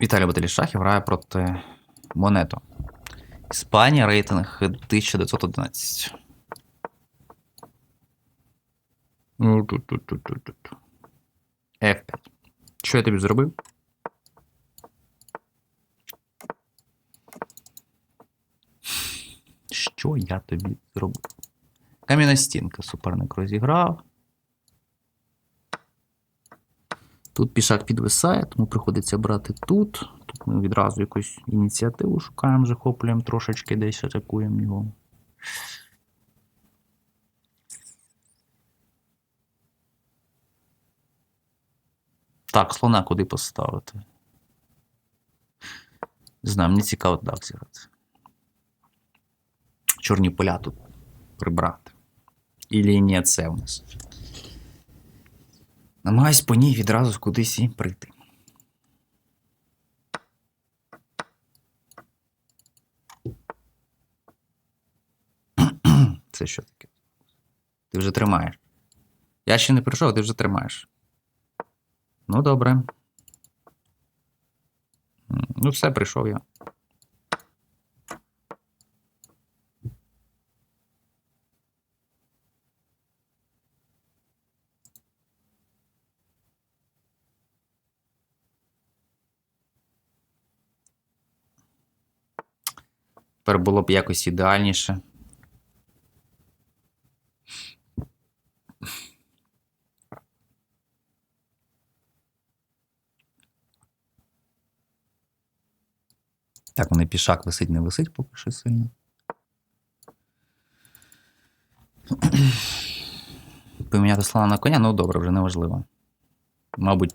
Віталій Баталішахів грає проти Монето. Іспанія рейтинг 1911. Ну, тут-тут-тут-тут-тут. F5. Що я тобі зробив? Що я тобі зробив? Кам'яна стінка. Суперник розіграв. Тут пішак підвисає, тому приходиться брати тут. Тут ми відразу якусь ініціативу шукаємо, захоплюємо трошечки, десь атакуємо його. Так, слона куди поставити? Не знаю, мені цікаво так зіграти. Чорні поля тут прибрати. І лінія С у нас. Намагаюсь по ній відразу кудись і прийти. Це що таке? Ти вже тримаєш. Я ще не прийшов, а ти вже тримаєш. Ну, добре. Ну, все, прийшов я. Тепер було б якось ідеальніше. Так, вони пішак висить, не висить поки що сильно. Поміняти слона на коня, ну добре, вже неважливо. Мабуть.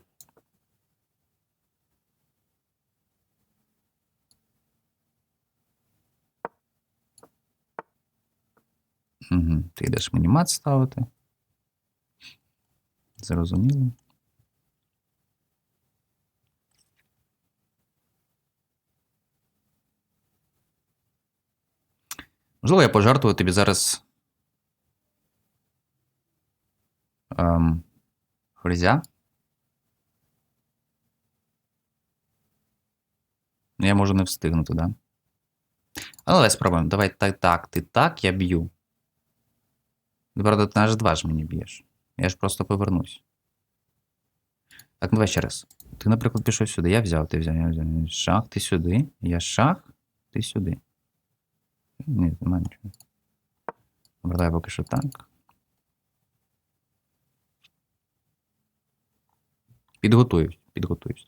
Угу. Ти йдеш мені мат ставити. Зрозуміло. Можливо, я пожартую тобі зараз. Ем, Фрезя. Ну, я можу не встигнути, да? Але спробуємо. Давай так, так, ти так, я б'ю. Правда, ти на H2 ж мені б'єш. Я ж просто повернусь. Так, ну давай ще раз. Ти, наприклад, пішов сюди. Я взяв, ти взяв, я взяв. Шах, ти сюди. Я шах, ти сюди. Ні, немає нічого. Добре, давай поки що так. Підготуюсь, підготуюсь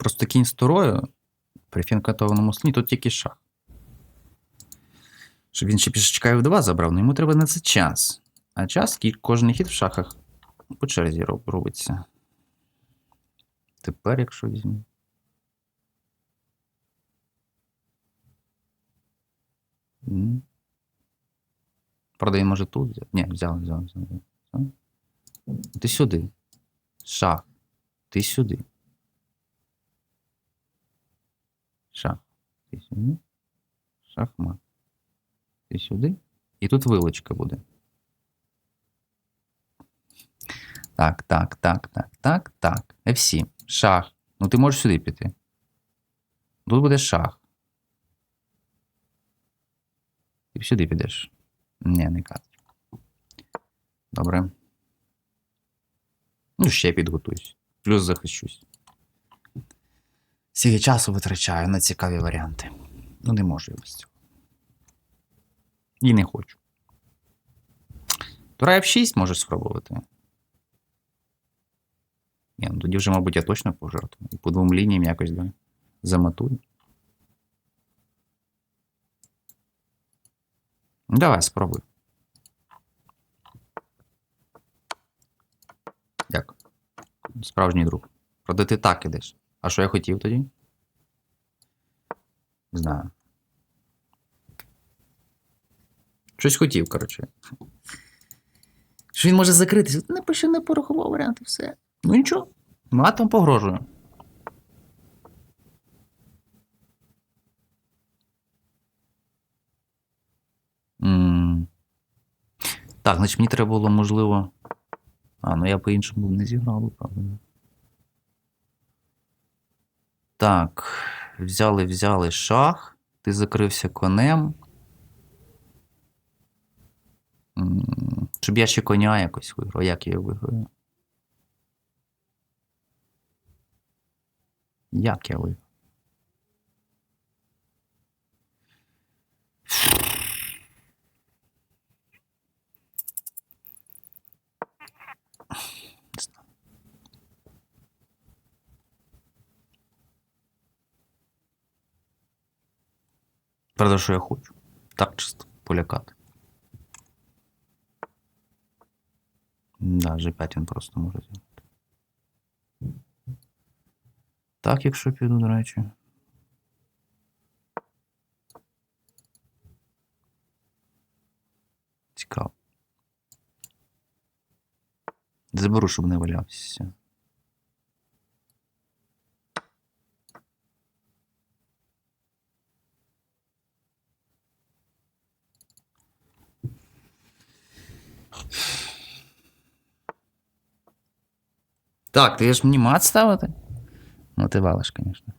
Просто кінь з турою при фінкатованому слоні тут тільки шах. Щоб він ще пішечка F2 забрав, ну йому треба на це час. А час кожен хід в шахах по черзі роб- робиться. Тепер, якщо візьму. Правда, він може тут взяти. Ні, взяв, взяв. взяв. Ти сюди. Шах. Ти сюди. Шах. Ти сюди. Шахмат. Ти сюди. І тут вилочка буде. Так, так, так, так, так, так. F7. Шах. Ну ти можеш сюди піти. Тут буде шах. Ти сюди підеш. Ні, не кат. Добре. Ну, ще підготуюсь. Плюс захищусь. Скільки часу витрачаю на цікаві варіанти. Ну, не можу я без цього. І не хочу. Тура F6 можеш спробувати. Ні, ну тоді вже, мабуть, я точно пожартую. І по двом лініям якось да, заматую. Давай, спробуй. Дякую. Справжній друг. Правда, ти так ідеш. А що я хотів тоді? Не знаю. Щось хотів, коротше. Що він може закритися? пише не порахував варіанти, все. Ну нічого, матом погрожує. Так, значить мені треба було можливо. А, ну я по-іншому не зіграв, правильно. Так, взяли, взяли шах. Ти закрився конем. Щоб я ще коня якось виграв. Як я його виграю? Як я виграв? Правда, що я хочу. Так чисто полякати. Да, G5 він просто може зіграти. Так, якщо піду, до речі. Цікаво. Заберу, щоб не валявся. Так, ти ж мені мат ставити? Ну, ти валиш, звісно.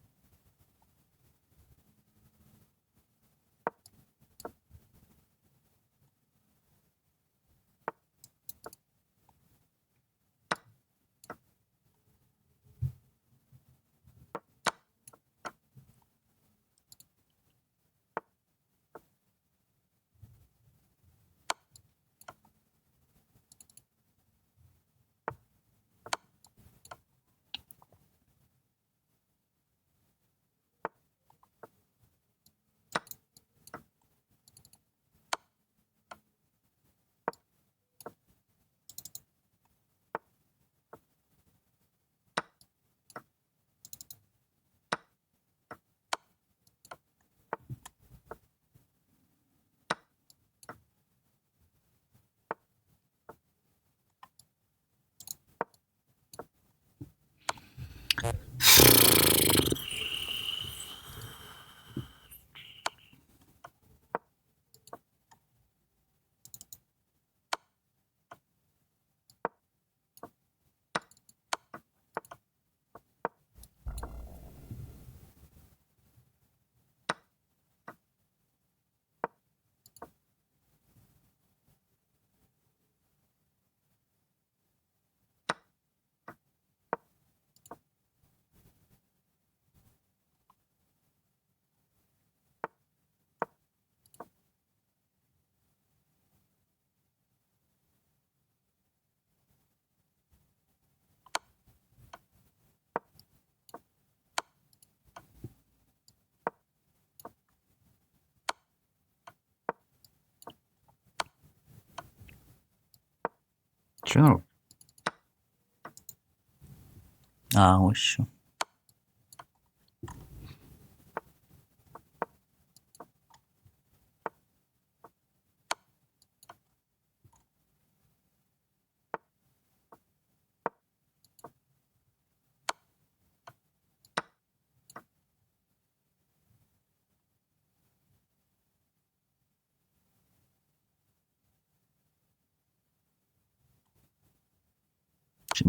Що він робить?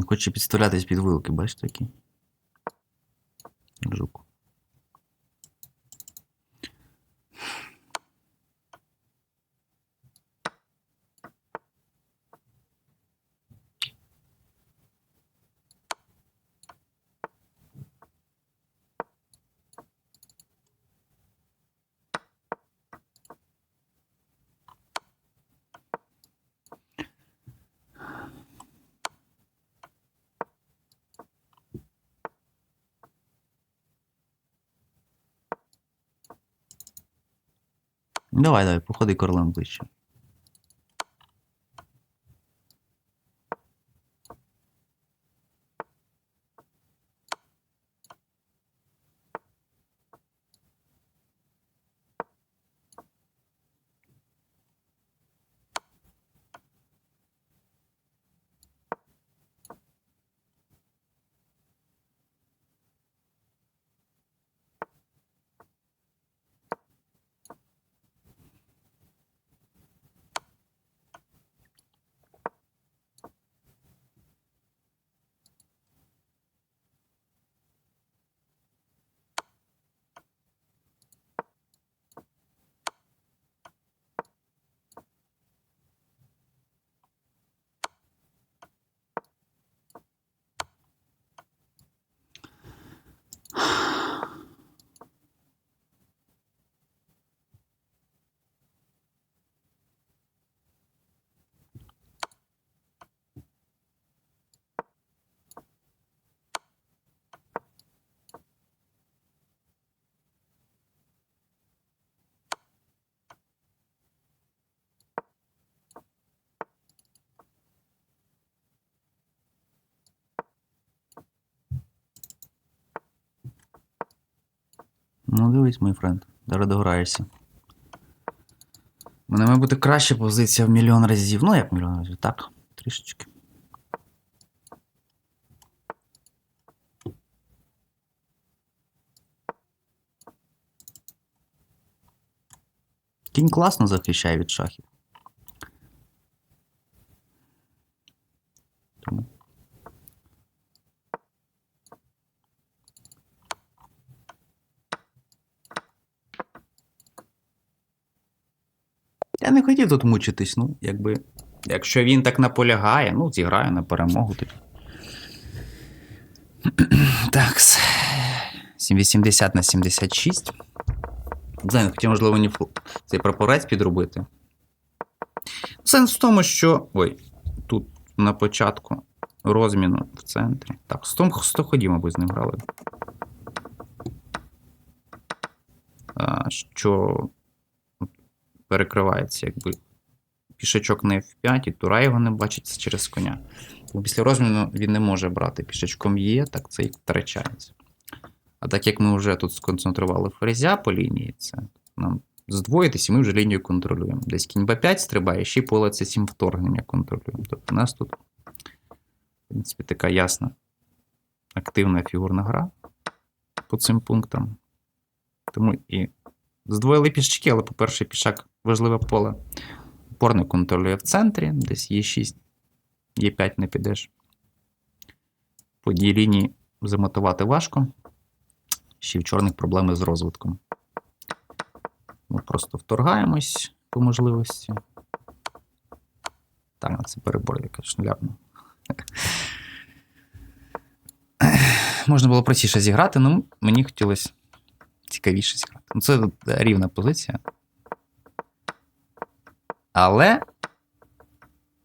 Хоче підставлятись під вилки, бачите такі? Жук. Давай, давай, походи королем ближче. Ну, дивись, мій френд, зараз дограєшся. Мене має бути краща позиція в мільйон разів. Ну, як мільйон разів, так, трішечки. Кінь класно захищає від шахів. Я не хотів тут мучитись, ну, якби. Якщо він так наполягає, ну, зіграю на перемогу тоді. Так. 780 на 76. Знаю, хотів, можливо, мені цей прапорець підробити. Сенс в тому, що. Ой, тут на початку розміну в центрі. Так, 100, 100 ходів, мабуть, з ним грали. А, що перекривається, якби пішачок на F5, і тура його не бачиться через коня. Бо після розміну він не може брати пішачком є, так це і втрачається. А так як ми вже тут сконцентрували ферзя по лінії, це нам здвоїтись, і ми вже лінію контролюємо. Десь кінь Б5 стрибає, ще й поле це 7 вторгнення контролюємо. Тобто у нас тут, в принципі, така ясна активна фігурна гра по цим пунктам. Тому і здвоїли пішачки, але, по-перше, пішак важливе поле. Опорник контролює в центрі, десь Е6, Е5 не підеш. По дій лінії замотувати важко. Ще в чорних проблеми з розвитком. Ми просто вторгаємось по можливості. Так, це перебор, я, звісно, ляпну. Можна було простіше зіграти, але мені хотілося цікавіше зіграти. Ну, це рівна позиція. Але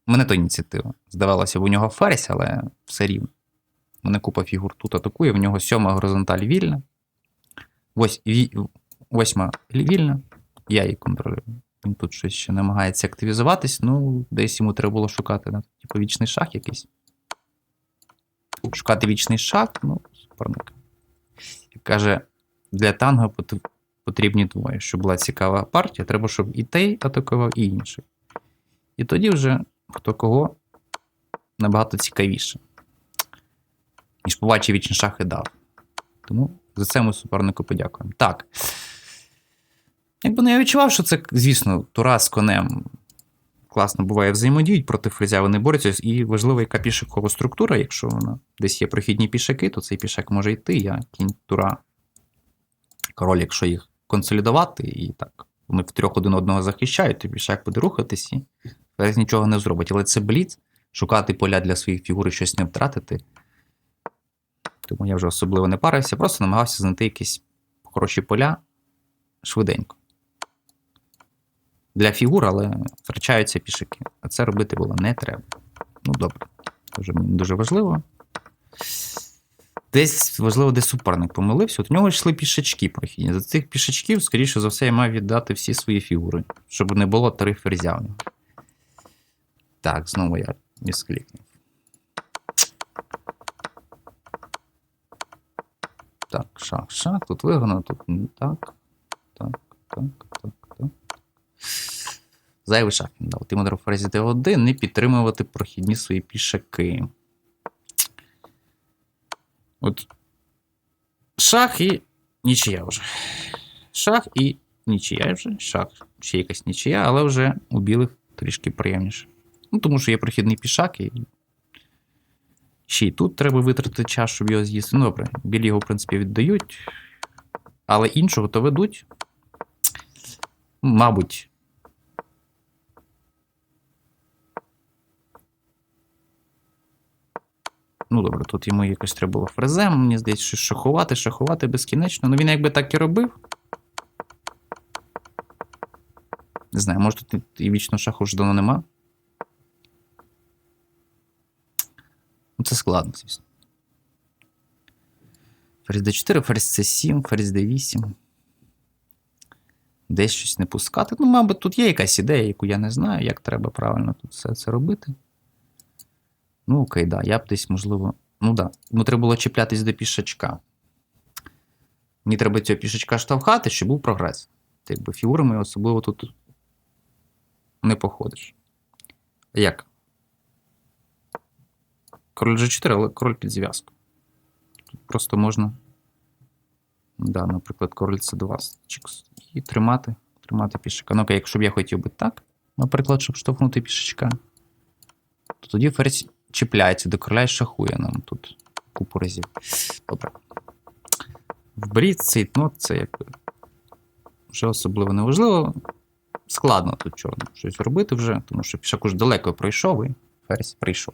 мене то ініціатива. Здавалося б, у нього ферзь, але все рівно. Мене купа фігур тут атакує, в нього сьома горизонталь вільна. Ось восьма вільна, я її контролюю. Він тут щось ще намагається активізуватись, ну, десь йому треба було шукати, да, типу вічний шах якийсь. Шукати вічний шах, ну, суперник. Каже, для танго потрібні двоє. Щоб була цікава партія, треба, щоб і той атакував, і інший. І тоді вже хто кого набагато цікавіше. Ніж побачив вічні шахи дав. Тому за це ми супернику подякуємо. Так. Якби ну я відчував, що це, звісно, Тура з конем класно буває взаємодіють проти фрезя, вони борються. І важливо, яка пішакова структура. Якщо вона десь є прохідні пішаки, то цей пішак може йти, я кінь Тура. Король, якщо їх консолідувати, і так, вони втрьох один одного захищають, то пішак буде рухатись і ферзь нічого не зробить. Але це бліц, шукати поля для своїх фігур і щось не втратити. Тому я вже особливо не парився, просто намагався знайти якісь хороші поля швиденько. Для фігур, але втрачаються пішаки. А це робити було не треба. Ну, добре. Це вже мені дуже важливо. Десь важливо, де суперник помилився. От у нього йшли пішачки прохідні. За цих пішачків, скоріше за все, я мав віддати всі свої фігури, щоб не було три ферзя. Так, знову я місклікнув. Так, шах, шах, тут виграно, тут так. Так, так, так, так. Зайвий шах дав. Тимодор Ферзі D1 не підтримувати прохідні свої пішаки. От. Шах і нічия вже. Шах і нічия вже. Шах, ще якась нічия, але вже у білих трішки приємніше. Ну, тому що є прохідний пішак, і ще й тут треба витратити час, щоб його з'їсти. Ну, добре, білі його, в принципі, віддають. Але іншого то ведуть. Мабуть. Ну, добре, тут йому якось треба було фрезем, мені здається, що шахувати, шахувати безкінечно. Ну він якби так і робив. Не знаю, може тут і вічного шаху вже давно нема. Ну, це складно, звісно. Ферзь D4, ферзь C7, ферзь D8. Десь щось не пускати. Ну, мабуть, тут є якась ідея, яку я не знаю, як треба правильно тут все це робити. Ну, окей, да. Я б десь, можливо. Ну да. Йому треба було чіплятись до пішачка. Мені треба цього пішечка штовхати, щоб був прогрес. Ти якби фігурами особливо тут не походиш. Як? Король G4, але король під зв'язку. Тут просто можна. Да, наприклад, король C2 чікс, і тримати, тримати пішака. Ну, окей, якщо б я хотів би так, наприклад, щоб штовхнути пішачка, то тоді ферзь чіпляється до короля і шахує нам тут купу разів. Добре. В брід цей тнот, це якби вже особливо не важливо. Складно тут чорно щось робити вже, тому що пішак уже далеко пройшов і ферзь прийшов.